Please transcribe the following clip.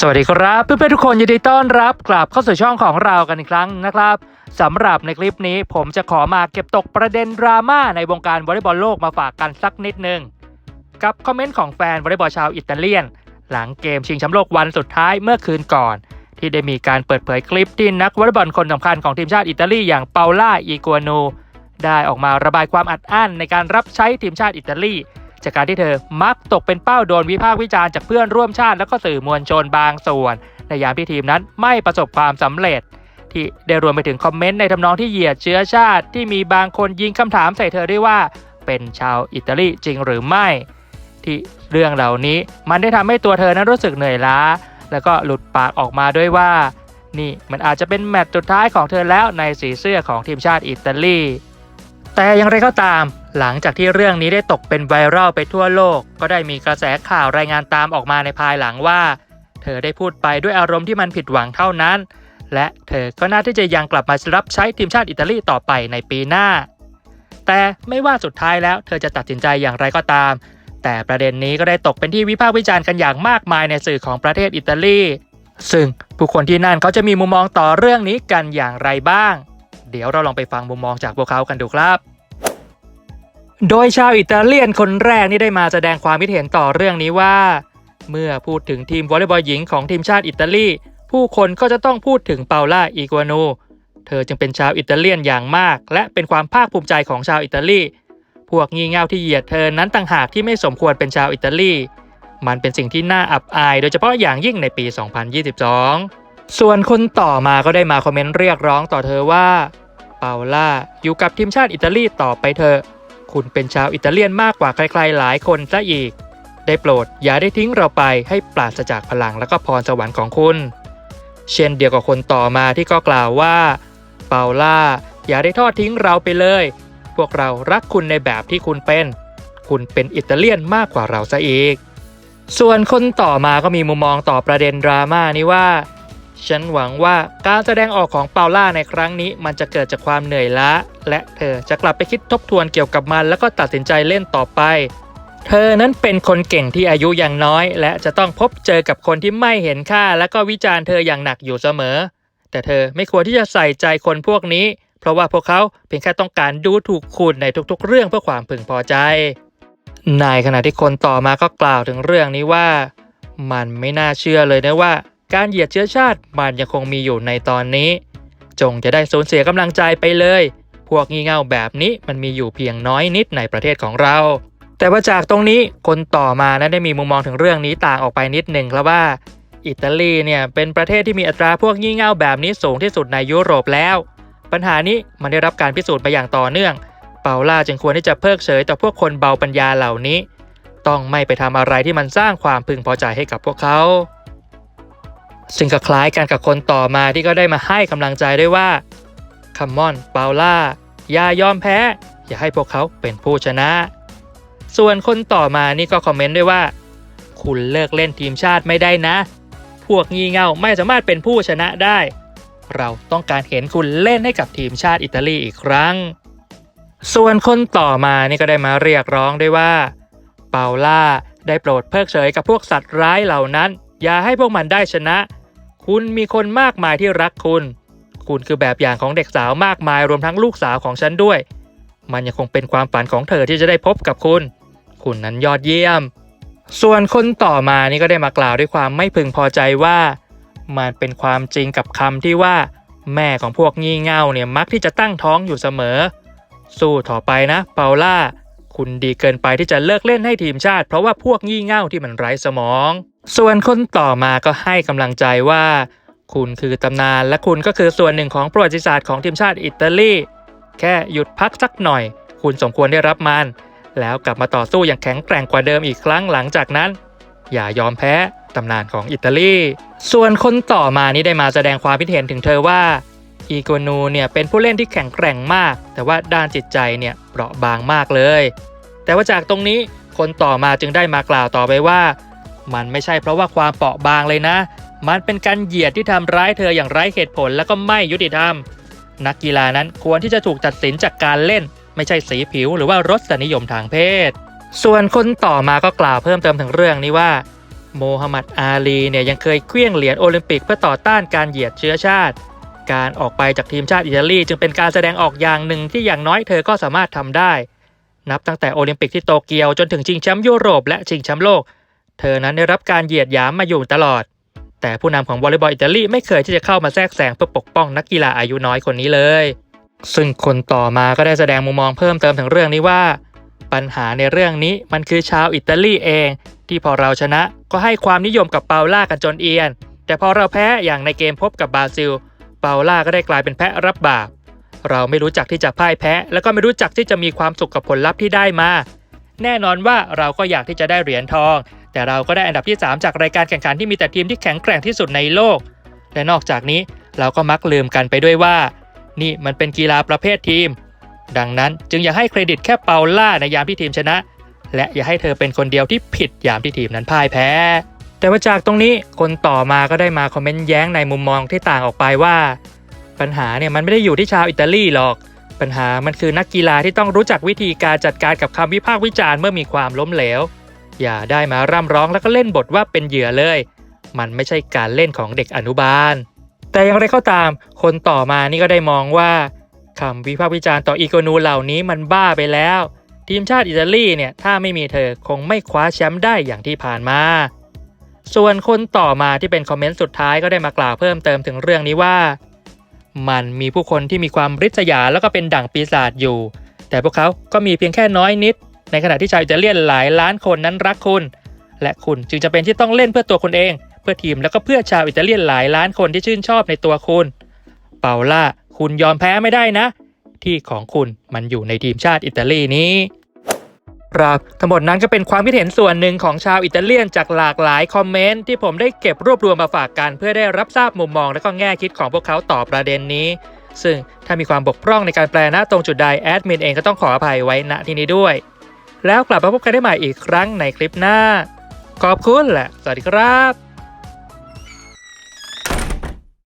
สวัสดีครับเพื่อนๆทุกคนยินดีต้อนรับกลับเข้าสู่ช่องของเรากันอีกครั้งนะครับสำหรับในคลิปนี้ผมจะขอมาเก็บตกประเด็นดราม่าในวงการวอลเลย์บอลโลกมาฝากกันสักนิดนึง กับคอมเมนต์ของแฟนวอลเลย์บอลชาวอิตาเลียน หลังเกมชิงแชมป์โลกวันสุดท้ายเมื่อคืนก่อน ที่ได้มีการเปิดเผยคลิปที่นักวอลเลย์บอลคนสำคัญของทีมชาติอิตาลีอย่างเปาล่าอีกัวนูได้ออกมาระบายความอัดอั้นในการรับใช้ทีมชาติอิตาลี จากการที่เธอมักตกเป็นเป้าโดนวิพากษ์วิจารณ์จากเพื่อนร่วมชาติและก็สื่อมวลชนบางส่วน ในยามที่ทีมนั้นไม่ประสบความสำเร็จ ที่ได้รวมไปถึงคอมเมนต์ในทำนองที่เหยียดเชื้อชาติ ที่มีบางคนยิงคำถามใส่เธอด้วยว่า เป็นชาวอิตาลีจริงหรือไม่ ที่เรื่องเหล่านี้มันได้ทำให้ตัวเธอนั้นรู้สึกเหนื่อยล้า แล้วก็หลุดปากออกมาด้วยว่า นี่มันอาจจะเป็นแมตช์สุดท้ายของเธอแล้วในสีเสื้อของทีมชาติอิตาลีแต่อย่างไรก็ตาม หลังจากที่เรื่องนี้ได้ตกเป็นไวรัลไปทั่วโลก ก็ได้มีกระแสข่าวรายงานตามออกมาในภายหลังว่า เธอได้พูดไปด้วยอารมณ์ที่มันผิดหวังเท่านั้น และเธอก็น่าที่จะยังกลับมารับใช้ทีมชาติอิตาลีต่อไปในปีหน้า แต่ไม่ว่าสุดท้ายแล้วเธอจะตัดสินใจอย่างไรก็ตาม แต่ประเด็นนี้ก็ได้ตกเป็นที่วิพากษ์วิจารณ์กันอย่างมากมายในสื่อของประเทศอิตาลี ซึ่งผู้คนที่นั่นเขาจะมีมุมมองต่อเรื่องนี้กันอย่างไรบ้าง เดี๋ยวเราลองไปฟังมุมมองจากพวกเขากันดูครับ โดยชาวอิตาเลียนคนแรกนี่ได้มาแสดงความคิดเห็นต่อเรื่องนี้ว่า เมื่อพูดถึงทีมวอลเลย์บอลหญิงของทีมชาติอิตาลีผู้คนก็จะต้องพูดถึงเปาล่าอีกัวโนเธอจึงเป็นชาวอิตาเลียนอย่างมาก และเป็นความภาคภูมิใจของชาวอิตาลี พวกงี่เง่าที่เหยียดเธอนั้นต่างหากที่ไม่สมควรเป็นชาวอิตาลี มันเป็นสิ่งที่น่าอับอาย โดยเฉพาะอย่างยิ่งในปี 2022 ส่วนคนต่อมาก็ได้มาคอมเมนต์เรียกร้องต่อเธอว่า เปาล่าอยู่กับทีมชาติอิตาลีต่อไปเถอะ คุณเป็นชาวอิตาเลียนมากกว่าใครๆหลายคนซะอีก ได้โปรดอย่าได้ทิ้งเราไปให้ปราศจากพลังและก็พรสวรรค์ของคุณ เช่นเดียวกับคนต่อมาที่ก็กล่าวว่า เปาล่า อย่าได้ทอดทิ้งเราไปเลย พวกเรารักคุณในแบบที่คุณเป็น คุณเป็นอิตาเลียนมากกว่าเราซะอีก ส่วนคนต่อมาก็มีมุมมองต่อประเด็นดราม่านี้ว่า ฉันหวังว่าการแสดงออกของเปาล่าในครั้งนี้ มันจะเกิดจากความเหนื่อยล้า และเธอจะกลับไปคิดทบทวนเกี่ยวกับมัน แล้วก็ตัดสินใจเล่นต่อไป เธอนั้นเป็นคนเก่งที่อายุยังน้อย และจะต้องพบเจอกับคนที่ไม่เห็นค่า และก็วิจารณ์เธออย่างหนักอยู่เสมอ แต่เธอไม่ควรที่จะใส่ใจคนพวกนี้ เพราะว่าพวกเขาเพียงแค่ต้องการดูถูกคุณในทุกๆ เรื่องเพื่อความพึงพอใจ ในขณะที่คนต่อมาก็กล่าวถึงเรื่องนี้ว่า มันไม่น่าเชื่อเลยนะว่า การเหยียดเชื้อชาติมันยังคงมีอยู่ในตอนนี้ จงจะได้สูญเสียกำลังใจไปเลย พวกงี่เง่าแบบนี้มันมีอยู่เพียงน้อยนิดในประเทศของเรา แต่ว่าจากตรงนี้คนต่อมานั้นได้มีมุมมองถึงเรื่องนี้ต่างออกไปนิดหนึ่งครับว่า อิตาลีเนี่ยเป็นประเทศที่มีอัตราพวกงี่เง่าแบบนี้สูงที่สุดในยุโรปแล้ว ปัญหานี้มันได้รับการพิสูจน์มาอย่างต่อเนื่อง เปาล่าจึงควรที่จะเพิกเฉยต่อพวกคนเบาปัญญาเหล่านี้ ต้องไม่ไปทำอะไรที่มันสร้างความพึงพอใจให้กับพวกเขา ซึ่งก็คล้ายกันกับคนต่อมาที่ก็ได้มาให้กำลังใจด้วยว่าคัมมอนเปาล่าอย่ายอมแพ้ อย่าให้พวกเขาเป็นผู้ชนะ ส่วนคนต่อมานี่ก็คอมเมนต์ด้วยว่า คุณเลิกเล่นทีมชาติไม่ได้นะ พวกงี่เง่าไม่สามารถเป็นผู้ชนะได้ เราต้องการเห็นคุณเล่นให้กับทีมชาติอิตาลีอีกครั้ง ส่วนคนต่อมานี่ก็ได้มาเรียกร้องด้วยว่า เปาล่าได้โปรดเพิกเฉยกับพวกสัตว์ร้ายเหล่านั้น อย่าให้พวกมันได้ชนะ คุณมีคนมากมายที่รักคุณ คุณคือแบบอย่างของเด็กสาวมากมายรวมทั้งลูกสาวของฉันด้วย มันยังคงเป็นความฝันของเธอที่จะได้พบกับคุณ คุณนั้นยอดเยี่ยม ส่วนคนต่อมานี่ก็ได้มากล่าวด้วยความไม่พึงพอใจว่า มันเป็นความจริงกับคำที่ว่า แม่ของพวกงี่เง่าเนี่ยมักที่จะตั้งท้องอยู่เสมอ สู้ต่อไปนะเปาล่าคุณดีเกินไปที่จะเลิกเล่นให้ทีมชาติ เพราะว่าพวกงี่เง่าที่มันไร้สมอง ส่วนคนต่อมาก็ให้กำลังใจว่า คุณคือตำนานและคุณก็คือส่วนหนึ่งของประวัติศาสตร์ของทีมชาติอิตาลี แค่หยุดพักสักหน่อย คุณสมควรได้รับมัน แล้วกลับมาต่อสู้อย่างแข็งแกร่งกว่าเดิมอีกครั้งหลังจากนั้น อย่ายอมแพ้ตำนานของอิตาลี ส่วนคนต่อมานี้ได้มาแสดงความคิดเห็นถึงเธอว่าอีโกนูเนี่ยเป็นผู้เล่นที่แข็งแกร่งมาก แต่ว่าด้านจิตใจเนี่ยเปราะบางมากเลย แต่ว่าจากตรงนี้คนต่อมาจึงได้มากล่าวต่อไปว่า มันไม่ใช่เพราะว่าความเปราะบางเลยนะ มันเป็นการเหยียดที่ทำร้ายเธออย่างไร้เหตุผลและก็ไม่ยุติธรรม นักกีฬานั้นควรที่จะถูกตัดสินจากการเล่น ไม่ใช่สีผิวหรือว่ารสนิยมทางเพศ ส่วนคนต่อมาก็กล่าวเพิ่มเติมถึงเรื่องนี้ว่า โมฮัมหมัดอาลีเนี่ยยังเคยเคลี้ยงเหรียญโอลิมปิกเพื่อต่อต้านการเหยียดเชื้อชาติ การออกไปจากทีมชาติอิตาลีจึงเป็นการแสดงออกอย่างหนึ่งที่อย่างน้อยเธอก็สามารถทำได้ นับตั้งแต่โอลิมปิกที่โตเกียวจนถึงชิงแชมป์ยุโรปและชิงแชมป์โลก เธอนั้นได้รับการเหยียดหยามมาอยู่ตลอด แต่ผู้นำของวอลเลย์บอลอิตาลีไม่เคยที่จะเข้ามาแทรกแซงเพื่อปกป้องนักกีฬาอายุน้อยคนนี้เลย ซึ่งคนต่อมาก็ได้แสดงมุมมองเพิ่มเติมถึงเรื่องนี้ว่า ปัญหาในเรื่องนี้มันคือชาวอิตาลีเอง ที่พอเราชนะก็ให้ความนิยมกับเปาล่ากันจนเอียน แต่พอเราแพ้อย่างในเกมพบกับบราซิล เปาล่าก็ได้กลายเป็นแพะรับบาปเราไม่รู้จักที่จะพ่ายแพ้ แล้วก็ไม่รู้จักที่จะมีความสุขกับผลลัพธ์ที่ได้มา แน่นอนว่าเราก็อยากที่จะได้เหรียญทอง แต่เราก็ได้อันดับที่ 3 จากรายการแข่งขันที่มีแต่ทีมที่แข็งแกร่งที่สุดในโลก และนอกจากนี้เราก็มักลืมกันไปด้วยว่า นี่มันเป็นกีฬาประเภททีม ดังนั้นจึงอย่าให้เครดิตแค่เปาล่าในยามที่ทีมชนะ และอย่าให้เธอเป็นคนเดียวที่ผิดยามที่ทีมนั้นพ่ายแพ้ แต่ว่าจากตรงนี้คนต่อมาก็ได้มาคอมเมนต์แย้งในมุมมองที่ต่างออกไปว่า ปัญหาเนี่ยมันไม่ได้อยู่ที่ชาวอิตาลีหรอก ปัญหามันคือนักกีฬาที่ต้องรู้จักวิธีการจัดการกับคำวิพากษ์วิจารณ์เมื่อมีความล้มเหลว อย่าได้มาร่ำร้องแล้วก็เล่นบทว่าเป็นเหยื่อเลย มันไม่ใช่การเล่นของเด็กอนุบาล แต่อย่างไรก็ตาม คนต่อมานี่ก็ได้มองว่าคำวิพากษ์วิจารณ์ต่ออีโกนูเหล่านี้มันบ้าไปแล้ว ทีมชาติอิตาลีเนี่ยถ้าไม่มีเธอคงไม่คว้าแชมป์ได้อย่างที่ผ่านมา ส่วนคนต่อมาที่เป็นคอมเมนต์สุดท้ายก็ได้มากล่าวเพิ่มเติมถึงเรื่องนี้ว่า มันมีผู้คนที่มีความริษยาแล้วก็เป็นดั่งปีศาจอยู่ แต่พวกเขาก็มีเพียงแค่น้อยนิด ในขณะที่ชาวอิตาเลียนหลายล้านคนนั้นรักคุณ และคุณจึงจะเป็นที่ต้องเล่นเพื่อตัวคุณเอง เพื่อทีมแล้วก็เพื่อชาวอิตาเลียนหลายล้านคนที่ชื่นชอบในตัวคุณ เปาล่าคุณยอมแพ้ไม่ได้นะ ที่ของคุณมันอยู่ในทีมชาติอิตาลีนี้ ครับ ทั้งหมดนั้นก็เป็นความคิดเห็นส่วนหนึ่งของชาวอิตาเลียนจากหลากหลายคอมเมนต์ที่ผมได้เก็บรวบรวมมาฝากกัน เพื่อได้รับทราบมุมมองและก็แง่คิดของพวกเขาต่อประเด็นนี้ ซึ่งถ้ามีความบกพร่องในการแปลนะตรงจุดใดแอดมินเองก็ต้องขออภัยไว้ณที่นี้ด้วย แล้วกลับมาพบกันได้ใหม่อีกครั้งในคลิปหน้า ขอบคุณและสวัสดีครับ